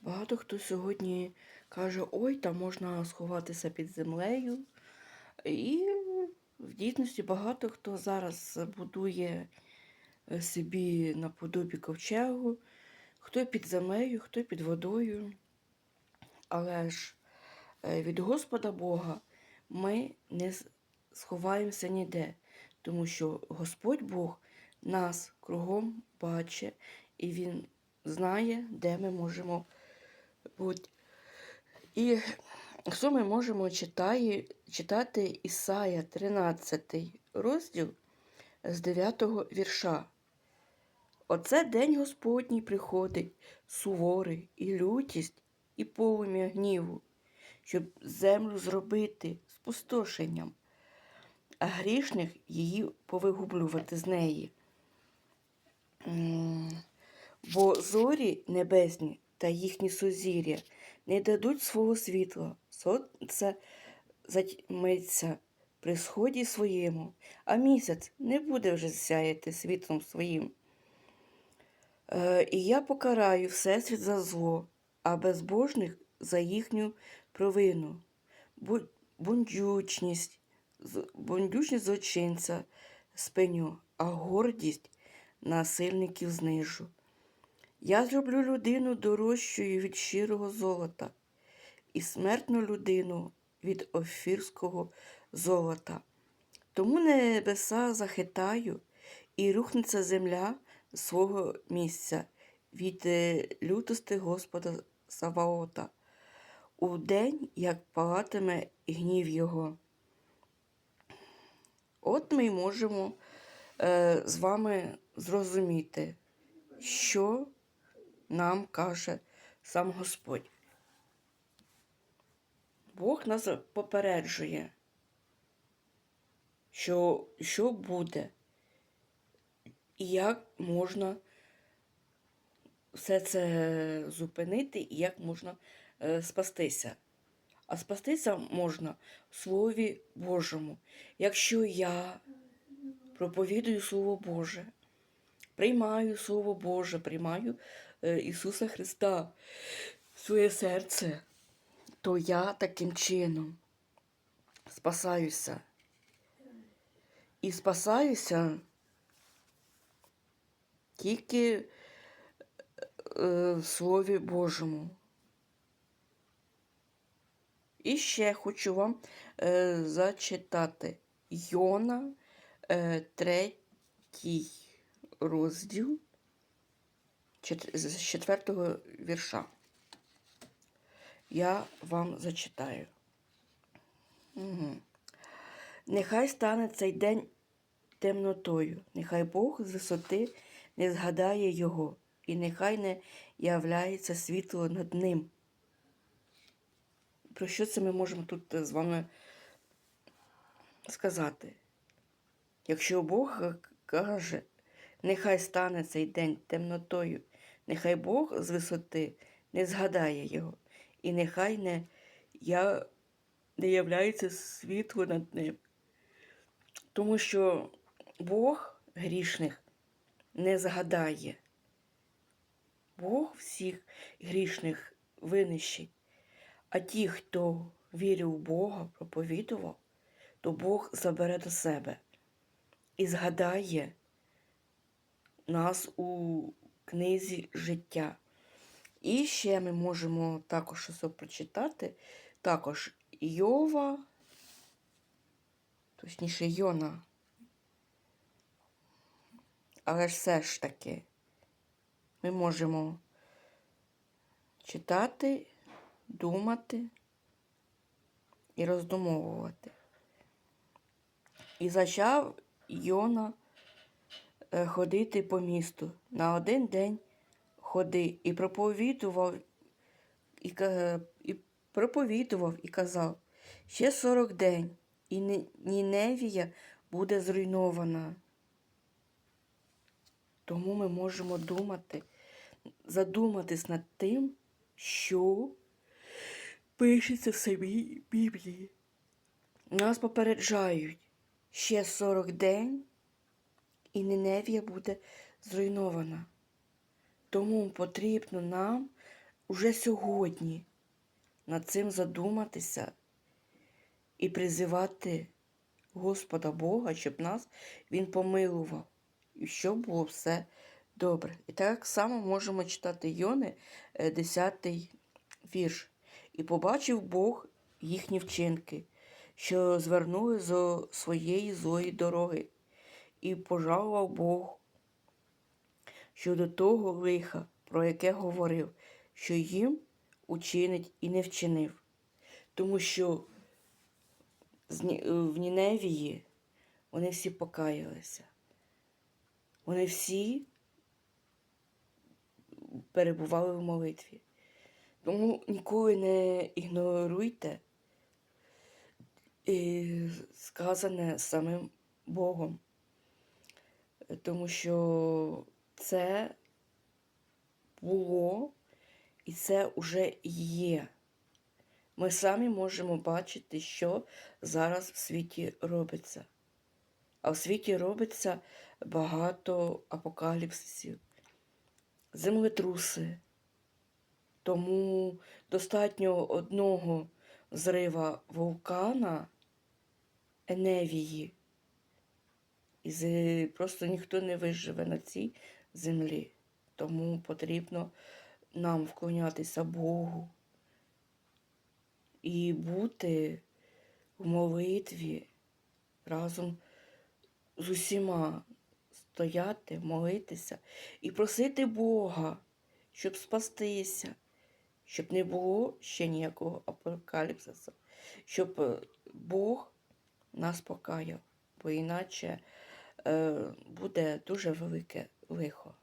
Багато хто сьогодні каже, ой, там можна сховатися під землею. І в дійсності багато хто зараз будує е, собі наподобі ковчегу, хто під землею, хто під водою. Але ж е, від Господа Бога ми не сховаємося ніде, тому що Господь Бог нас кругом бачить, і Він знає, де ми можемо бути. І що ми можемо читає, читати Ісая 13 розділ з 9 вірша. Оце день Господній приходить, суворий, і лютість, і полум'я гніву, щоб землю зробити спустошенням, а грішних її повигублювати з неї. Бо зорі небесні та їхні сузір'я не дадуть свого світла, сонце затьмиться при сході своєму, а місяць не буде вже сяяти світлом своїм. Е, І я покараю всесвіт за зло, а безбожних за їхню провину. Бундючність, бундючність злочинця спиню, а гордість насильників знижу. Я зроблю людину дорожчою від щирого золота, і смертну людину від офірського золота. Тому небеса захитаю, і рухнеться земля свого місця від е, лютости Господа Саваота, у день, як палатиме гнів його. От ми можемо е, з вами зрозуміти, що нам каже сам Господь. Бог нас попереджує, що, що буде, і як можна все це зупинити, і як можна е, спастися. А спастися можна в Слові Божому. Якщо я проповідую Слово Боже, приймаю Слово Боже, приймаю Ісуса Христа в своє серце, то я таким чином спасаюся. І спасаюся тільки е, в Слові Божому. І ще хочу вам е, зачитати Йона, е, третій розділ з четвертого вірша. Я вам зачитаю. Угу. Нехай стане цей день темнотою, нехай Бог з висоти не згадає його, і нехай не являється світло над ним. Про що це ми можемо тут е, з вами сказати? Якщо Бог е, каже, нехай стане цей день темнотою, нехай Бог з висоти не згадає його, і нехай не, я, не являється світло над ним. Тому що Бог грішних не згадає. Бог всіх грішних винищить. А ті, хто вірив в Бога, проповідував, то Бог забере до себе і згадає нас у книзі життя. І ще ми можемо також щось прочитати. Також Йова, точніше Йона. Але ж все ж таки ми можемо читати, думати і роздумовувати. І почав Йона ходити по місту. На один день ходи і проповідував, і, і проповідував і казав, ще сорок день, і Ніневія буде зруйнована. Тому ми можемо думати, задуматись над тим, що пишеться в самій Біблії. Нас попереджають ще 40 день, і Ниневія буде зруйнована. Тому потрібно нам уже сьогодні над цим задуматися і призивати Господа Бога, щоб нас Він помилував, і щоб було все добре. І так само можемо читати Йони, е, 10 вірш. І побачив Бог їхні вчинки, що звернули зо своєї злої дороги, і пожалував Бог щодо того лиха, про яке говорив, що їм учинить і не вчинив. Тому що е, в Ніневії вони всі покаялися. Вони всі перебували в молитві. Тому ніколи не ігноруйте е, сказане самим Богом. Тому що це було і це вже є. Ми самі можемо бачити, що зараз в світі робиться. А в світі робиться багато апокаліпсисів, землетруси. Тому достатньо одного зрива вулкана Еневії. І просто ніхто не виживе на цій землі. Тому потрібно нам вклонятися Богу і бути в молитві разом з усіма, стояти, молитися і просити Бога, щоб спастися, щоб не було ще ніякого апокаліпсису, щоб е, Бог нас покаяв, бо іначе буде дуже велике лихо.